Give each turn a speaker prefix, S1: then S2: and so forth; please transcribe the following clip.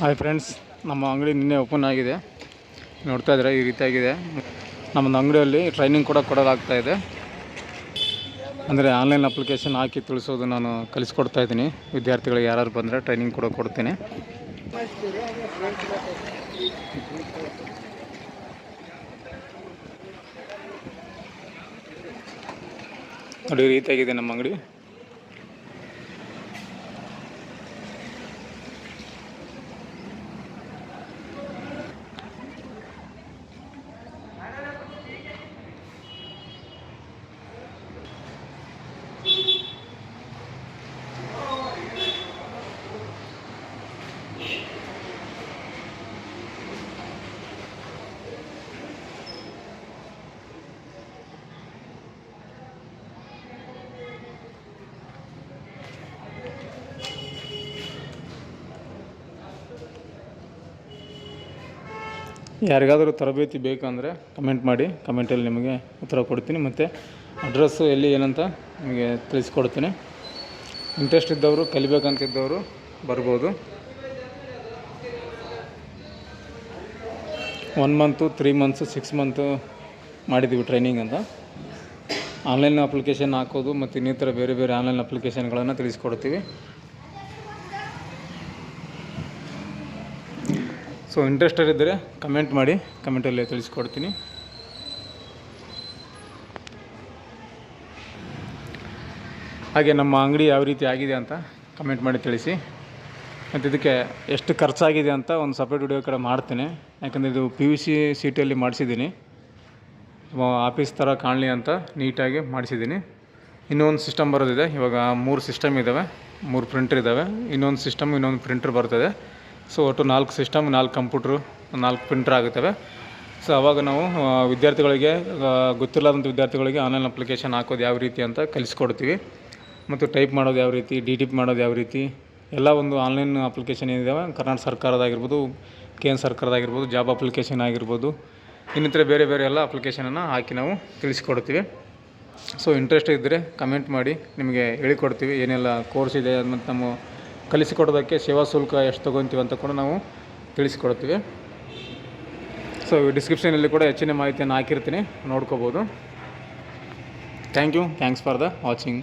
S1: Hi friends, ನಮ್ಮ ಅಂಗಡಿ ನಿನ್ನೆ ಓಪನ್ ಆಗಿದೆ. ನೋಡ್ತಾ ಇದ್ರೆ ಈ ರೀತಿಯಾಗಿದೆ. ನಮ್ಮದು ಅಂಗಡಿಯಲ್ಲಿ ಟ್ರೈನಿಂಗ್ ಕೂಡ ಕೊಡೋದಾಗ್ತಾ ಇದೆ. ಅಂದರೆ ಆನ್ಲೈನ್ ಅಪ್ಲಿಕೇಶನ್ ಹಾಕಿ ತಿಳಿಸೋದು ನಾನು ಕಲಿಸ್ಕೊಡ್ತಾ ಇದ್ದೀನಿ. ವಿದ್ಯಾರ್ಥಿಗಳಿಗೆ ಯಾರು ಬಂದರೆ ಟ್ರೈನಿಂಗ್ ಕೂಡ ಕೊಡ್ತೀನಿ. ನೋಡಿ, ಈ ರೀತಿಯಾಗಿದೆ ನಮ್ಮ ಅಂಗಡಿ. ಯಾರಿಗಾದರೂ ತರಬೇತಿ ಬೇಕಂದರೆ ಕಮೆಂಟ್ ಮಾಡಿ ಕಮೆಂಟಲ್ಲಿ ನಿಮಗೆ ಉತ್ತರ ಕೊಡ್ತೀನಿ. ಮತ್ತು ಅಡ್ರೆಸ್ಸು ಎಲ್ಲಿ ಏನಂತ ನಿಮಗೆ ತಿಳಿಸ್ಕೊಡ್ತೀನಿ. ಇಂಟ್ರೆಸ್ಟ್ ಇದ್ದವರು ಕಲಿಬೇಕಂತಿದ್ದವರು ಬರ್ಬೋದು. One month three months six month ಮಾಡಿದ್ದೀವಿ ಟ್ರೈನಿಂಗ್ ಅಂತ. ಆನ್ಲೈನ್ ಅಪ್ಲಿಕೇಶನ್ ಹಾಕೋದು ಮತ್ತು ಇನ್ನಿತರ ಬೇರೆ ಬೇರೆ ಆನ್ಲೈನ್ ಅಪ್ಲಿಕೇಶನ್ಗಳನ್ನು ತಿಳಿಸ್ಕೊಡ್ತೀವಿ. ಸೊ ಇಂಟ್ರೆಸ್ಟರ್ ಇದ್ದರೆ ಕಮೆಂಟ್ ಮಾಡಿ ಕಮೆಂಟಲ್ಲಿ ತಿಳಿಸ್ಕೊಡ್ತೀನಿ. ಹಾಗೆ ನಮ್ಮ ಅಂಗಡಿ ಯಾವ ರೀತಿ ಆಗಿದೆ ಅಂತ ಕಮೆಂಟ್ ಮಾಡಿ ತಿಳಿಸಿ. ಮತ್ತು ಇದಕ್ಕೆ ಎಷ್ಟು ಖರ್ಚಾಗಿದೆ ಅಂತ ಒಂದು ಸಪ್ರೇಟ್ ವಿಡಿಯೋ ಕಡೆ ಮಾಡ್ತೀನಿ. ಯಾಕಂದರೆ ಇದು ಪಿ ಯು ಸಿ ಸೀಟಲ್ಲಿ ಮಾಡಿಸಿದ್ದೀನಿ. ಆಫೀಸ್ ಥರ ಕಾಣಲಿ ಅಂತ ನೀಟಾಗಿ ಮಾಡಿಸಿದ್ದೀನಿ. ಇನ್ನೊಂದು ಸಿಸ್ಟಮ್ ಬರೋದಿದೆ. ಇವಾಗ ಮೂರು ಸಿಸ್ಟಮ್ ಇದ್ದಾವೆ ಮೂರು ಪ್ರಿಂಟರ್ ಇದ್ದಾವೆ ಇನ್ನೊಂದು ಸಿಸ್ಟಮ್ ಇನ್ನೊಂದು ಪ್ರಿಂಟರ್ ಬರ್ತದೆ. ಸೊ ಒಟ್ಟು ನಾಲ್ಕು ಸಿಸ್ಟಮ್, ನಾಲ್ಕು ಕಂಪ್ಯೂಟ್ರು, ನಾಲ್ಕು ಪ್ರಿಂಟ್ರ್ ಆಗುತ್ತವೆ. ಸೊ ಅವಾಗ ನಾವು ವಿದ್ಯಾರ್ಥಿಗಳಿಗೆ ಗೊತ್ತಿಲ್ಲದಂಥ ವಿದ್ಯಾರ್ಥಿಗಳಿಗೆ ಆನ್ಲೈನ್ ಅಪ್ಲಿಕೇಶನ್ ಹಾಕೋದು ಯಾವ ರೀತಿ ಅಂತ ಕಲಿಸ್ಕೊಡ್ತೀವಿ. ಮತ್ತು ಟೈಪ್ ಮಾಡೋದು ಯಾವ ರೀತಿ ಡಿ ಟಿಪ್ ಮಾಡೋದು ಯಾವ ರೀತಿ, ಎಲ್ಲ ಒಂದು ಆನ್ಲೈನ್ ಅಪ್ಲಿಕೇಶನ್ ಏನಿದಾವೆ, ಕರ್ನಾಟಕ ಸರ್ಕಾರದಾಗಿರ್ಬೋದು ಕೇಂದ್ರ ಸರ್ಕಾರದಾಗಿರ್ಬೋದು ಜಾಬ್ ಅಪ್ಲಿಕೇಶನ್ ಆಗಿರ್ಬೋದು, ಇನ್ನಿತರ ಬೇರೆ ಬೇರೆ ಎಲ್ಲ ಅಪ್ಲಿಕೇಶನನ್ನು ಹಾಕಿ ನಾವು ತಿಳಿಸ್ಕೊಡ್ತೀವಿ. ಸೊ ಇಂಟ್ರೆಸ್ಟ್ ಇದ್ದರೆ ಕಮೆಂಟ್ ಮಾಡಿ, ನಿಮಗೆ ಹೇಳಿಕೊಡ್ತೀವಿ, ಏನೆಲ್ಲ ಕೋರ್ಸ್ ಇದೆ, ಮತ್ತು ನಮ್ಮ ಕಲಿಸಿಕೊಡೋದಕ್ಕೆ ಸೇವಾ ಶುಲ್ಕ ಎಷ್ಟು ತೊಗೊತೀವಿ ಅಂತ ಕೂಡ ನಾವು ತಿಳಿಸಿಕೊಡ್ತೀವಿ. ಸೊ ಡಿಸ್ಕ್ರಿಪ್ಷನಲ್ಲಿ ಕೂಡ ಹೆಚ್ಚಿನ ಮಾಹಿತಿಯನ್ನು ಹಾಕಿರ್ತೀನಿ, ನೋಡ್ಕೋಬೋದು. Thank you thanks for the watching